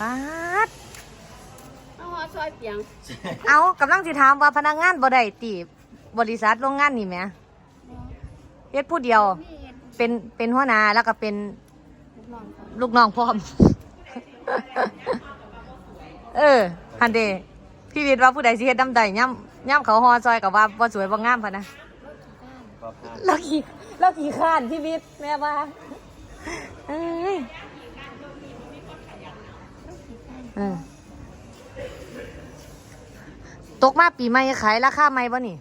ปาดเอาหอซอยเปียงเอากำลังสิถามว่าพนักงานบ่ได้ติบริษัทโรงงานนี่แหมเฮ็ดผู้เดียวมีเห็นเป็นเป็นหัวหน้าแล้วก็เป็นลูกน้องเขาลูกน้องพร้อม เออฮันเดพี่วิทย์ว่าผู้ใดสิเฮ็ดน้ำใดย่ำย่ำเขาฮอซอยกับว่าบ่สวยบ่งามพะนะก็พาแล้วขี่แล้วขี่ข้านพี่วิทย์แม่ว่าเอ้ยเออตกมาปีใหม่ขายราคาใหม่บ่นี่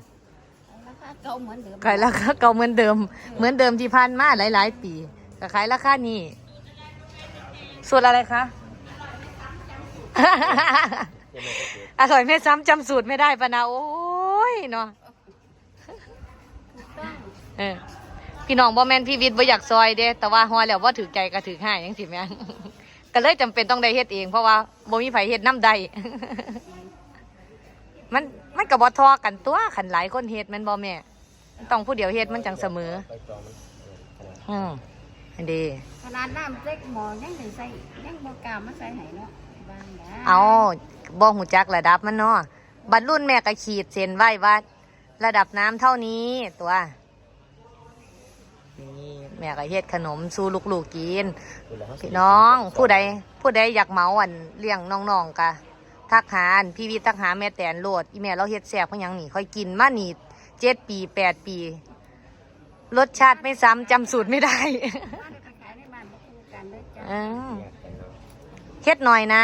ราคาเก่าเหมือนเดิมขายราคาเก่าเหมือนเดิม เหมือนเดิมที่ผ่านมาหลายๆ ปีก็ขายราคานี้สูตรอะไรคะ อร่อยไม่ซ้ำจำสูตรไม่ได้ปะนะโอ้ยเนาะต้องเออพี่น้องบ่แม่นพี่วิทย์บ่อยากซอยเด้แต่ว่าฮอแล้วว่าถือใจก็ถือให้ยังสิแม่ง ก็เลยจำเป็นต้องได้เฮ็ดเองเพราะว่าบ่มีไผเฮ็ดน้ำใด มันมันก็บ่ทอกันตัวขันหลายคนเฮ็ดแมันบ่แม่มันต้องผู้เดียวเฮ็ดมันจังเสมอ ไปจองมันเออขนาดอืมอันดี ขนาดน้ำเล็กหมอยังได้ใส่ยังบ่กล้ามาใส่ให้เนาะบ้างนะเอาบ่หูจักระดับมันเนาะบัดรุ่นแม่ก็ขีดเส้นไว้ว่า ระดับน้ำเท่านี้ตัวนี่ แม่ก็เฮ็ดขนมสู่ลูกๆกินดูแลเขาพี่น้องผู้ใดผู้ใดอยากเหมาอันเลี้ยงน้องๆกะทักหาอันพี่วิทย์ทักหาแม่แตนโลดอีแม่เราเฮ็ดแซ่บเพราะหยังนี่ค่อยกินมานี่เจ็ดปีแปดปี รสชาติไม่ซ้ำจำสูตรไม่ได้มาได้ไปขายในบ้านบ่คู่กันเลยจ้ะเออแยกกันเนาะเฮ็ดหน่อยนะ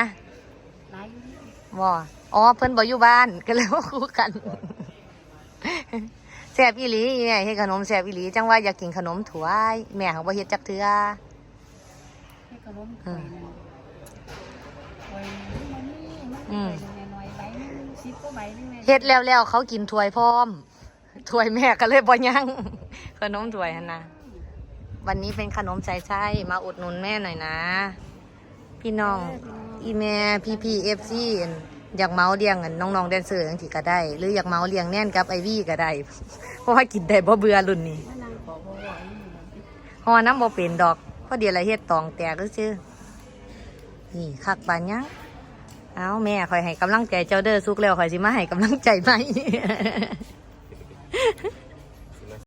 หลายอยู่นี่ว่าอ๋อเพิ่นบ่อยู่บ้านก็เลยว่าคู่กัน แซ่บอีหลีแม่เฮ็ดขนมแซ่บอีหลีจังว่าอยากกินขนมถวย แม่เขาบ่เฮ็ดจักเทื่อให้ขนมถ้วยหนึงถ้วยหนึงมันมีมันถ้วยหนึ่งหน่อยๆใบหนึงสิบกว่าใบหนึงแม่เฮ็ดแล้วแล้วเขากินถ้วยพร้อมถ้วยแม่ก็เลยบ่ยังขนมถ้วยหั่นนะวันนี้เป็นขนมใส่ไส้มาอุดหนุนแม่หน่อยนะ พี่น้อง อีแม่พี่พีเอฟซี อยากเมาเลี้ยงอันน้องๆแดนเซอร์จังที่ก็ได้ หรืออยากเมาเลี้ยงแน่นกับไอวี่ก็ได้ เพราะว่ากินได้บ่เบื่อรุ่นนี้มานั่งขอบ่ไหวนี่แหละฮอน้ำบ่เป็นดอกเพราะเดี๋ยวอะไรเฮ็ดตองแตกหรือซื่อนี่คักปานยังเอาแม่คอยให้กำลังใจเจ้าเด้อสุกแล้วคอยสิมาให้กำลังใจไหม